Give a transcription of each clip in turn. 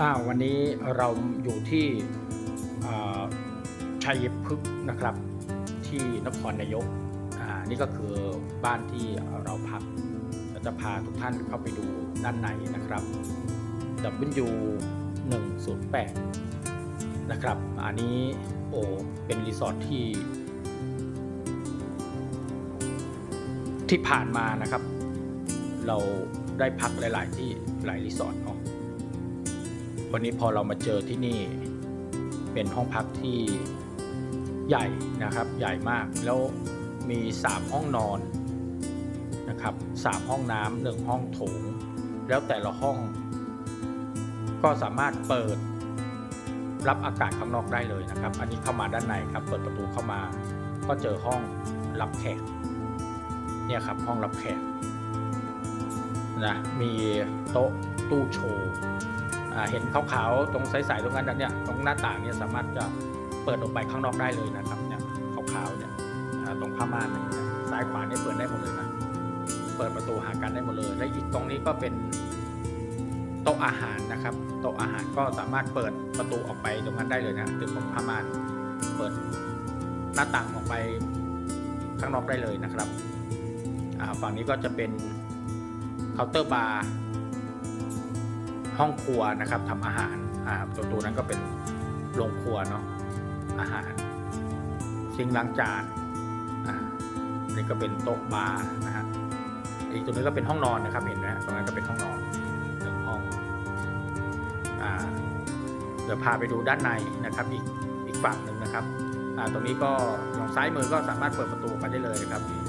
อ่าวันนี้เราอยู่ที่อ่าชัยพฤกษ์นะครับ ที่นครนายกอ่านี่ก็คือบ้านที่เราพักเราจะพาทุกท่านเข้าไปดูด้านในนะครับ W 108นะครับ อันนี้โอเป็นรีสอร์ทที่ ที่ผ่านมานะครับ เราได้พักหลาย ๆ ที่หลายรีสอร์ทเนาะ วันนี้พอเรามาเจอที่นี่เป็นห้องพักที่ใหญ่นะครับใหญ่มากแล้วมี 3 ห้องนอนนะครับ3ห้องน้ำหนึ่งห้องโถง แล้วแต่ละห้อง ก็สามารถเปิดรับอากาศข้างนอกได้เลยนะครับ อันนี้เข้ามาด้านในครับ เปิดประตูเข้ามา ก็เจอห้องรับแขก เนี่ยครับห้องรับแขกนะ มีโต๊ะตู้โชว์ เห็นขาวๆตรงใสๆตรงนั้นเนี่ยตรงหน้าต่างเนี่ยสามารถจะเปิดออกไปข้างนอกได้เลยนะครับเนี่ยขาวๆเนี่ยตรงผ้าม่านเนี่ยซ้ายขวาเนี่ยเปิดได้หมดเลยนะเปิดประตูหากันได้หมดเลย และอีกตรงนี้ก็เป็นโต๊ะอาหารนะครับโต๊ะอาหารก็สามารถเปิดประตูออกไปตรงนั้นได้เลยนะตึกของผ้าม่านเปิดหน้าต่างออกไปข้างนอกได้เลยนะครับฝั่งนี้ก็จะเป็นเคาน์เตอร์บาร์ ห้องครัวนะครับทำอาหารอ่าตัวตัวนั้นก็เป็นโรงครัวเนาะอาหารซิงล้างจานอ่านี่ก็เป็นโต๊ะบาร์นะฮะอีกตัวนี้ก็เป็นห้องนอนนะครับเห็นไหมตรงนั้นก็เป็นห้องนอนหนึ่งห้องอ่าเดี๋ยวพาไปดูด้านในนะครับอีกอีกฝั่งหนึ่งนะครับอ่าตรงนี้ก็ทางซ้ายมือก็สามารถเปิดประตูออกไปได้เลยนะครับนี่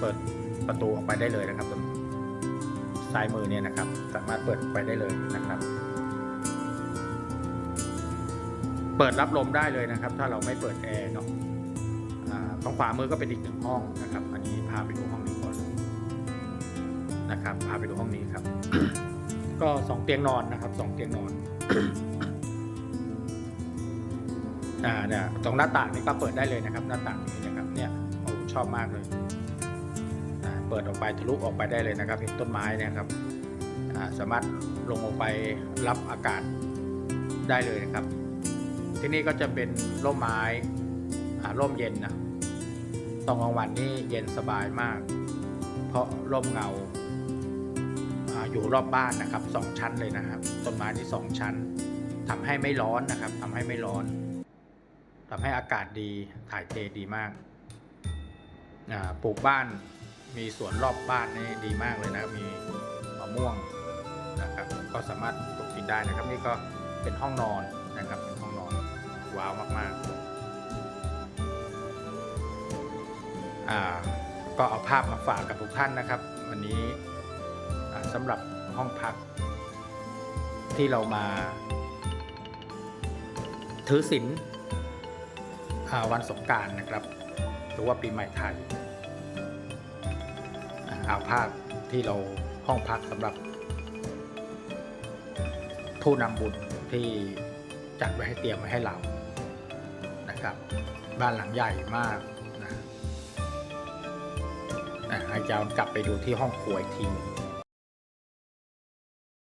เปิดประตูออกไปได้เลยนะครับตรง ซ้ายมือเนี่ยนะครับ สามารถเปิดไปได้เลยนะครับ เปิดรับลมได้เลยนะครับ ถ้าเราไม่เปิดแอร์เนาะอ่าตรงขวามือก็เป็นอีกหนึ่งห้องนะครับ อันนี้พาไปดูห้องนี้ก่อนนะครับ พาไปดูห้องนี้ครับ ก็สองเตียงนอนนะครับสองเตียงนอนอ่าเนี่ยตรงหน้าต่างนี่ก็เปิดได้เลยนะครับ หน้าต่างนี้นะครับ เนี่ยโอ้ชอบมากเลย เปิดออกไปทะลุออกไปได้เลยนะครับเห็นต้นไม้นะครับสามารถลงออกไปรับอากาศได้เลยนะครับ ที่นี่ก็จะเป็นร่มไม้ร่มเย็นนะตอนกลางวันนี่เย็นสบายมาก เพราะร่มเงาออยู่รอบบ้านนะครับสองชั้นเลยนะครับต้นไม้ที่สองชั้นทำให้ไม่ร้อนนะครับทำให้ไม่ร้อนทำให้อากาศดีถ่ายเทดีมากปลูกบ้าน มีสวนรอบบ้านนี่ดีมากเลยนะ มีมะม่วงนะครับ ก็สามารถปลูกกินได้นะครับ นี่ก็เป็นห้องนอนนะครับ เป็นห้องนอนว้าวมากๆอ่าก็เอาภาพมาฝากกับทุกท่านนะครับ วันนี้สำหรับห้องพัก ที่เรามา ถือศีลวันสงการนะครับหรือว่าปีใหม่ไทย อาเอาภาพที่เราห้องพักสำหรับ ผู้นำบุญที่จัดไว้ให้เตรียมไว้ให้เรานะครับ บ้านหลังใหญ่มากนะอะให้เจ้ากลับไปดูที่ห้องครัวอีกทีนึง